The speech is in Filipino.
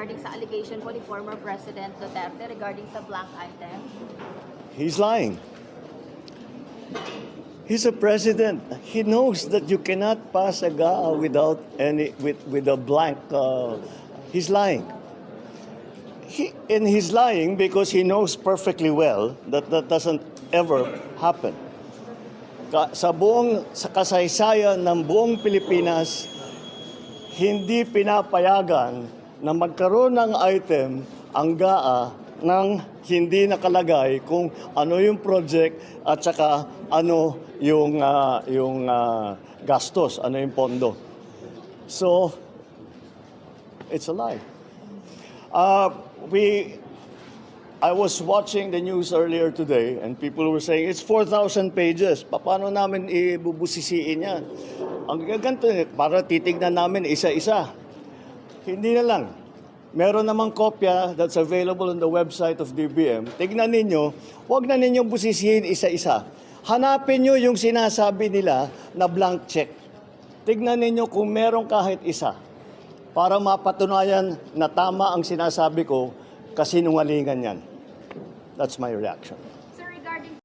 regarding sa allegation po ni former President Duterte regarding sa blank item? He's lying. He's a president. He knows that you cannot pass a GAA without any with with a blank. Uh, he's lying. He, and he's lying because he knows perfectly well that that doesn't ever happen. Ka, sa buong sa kasaysayan ng buong Pilipinas, hindi pinapayagan na magkaroon ng item ang GAA nang hindi nakalagay kung ano yung project at saka ano yung ah, yung ah, gastos, ano yung pondo. So it's a lie. Uh, we I was watching the news earlier today and people were saying it's 4,000 pages. Pa- Paano namin ibubusisiin yan? Ang gaganto, para titignan namin isa-isa. Hindi na lang. Meron namang kopya that's available on the website of DBM. Tignan ninyo, huwag na ninyong busisihin isa-isa. Hanapin nyo yung sinasabi nila na blank check. Tignan ninyo kung meron kahit isa para mapatunayan na tama ang sinasabi ko kasi nungalingan yan. That's my reaction.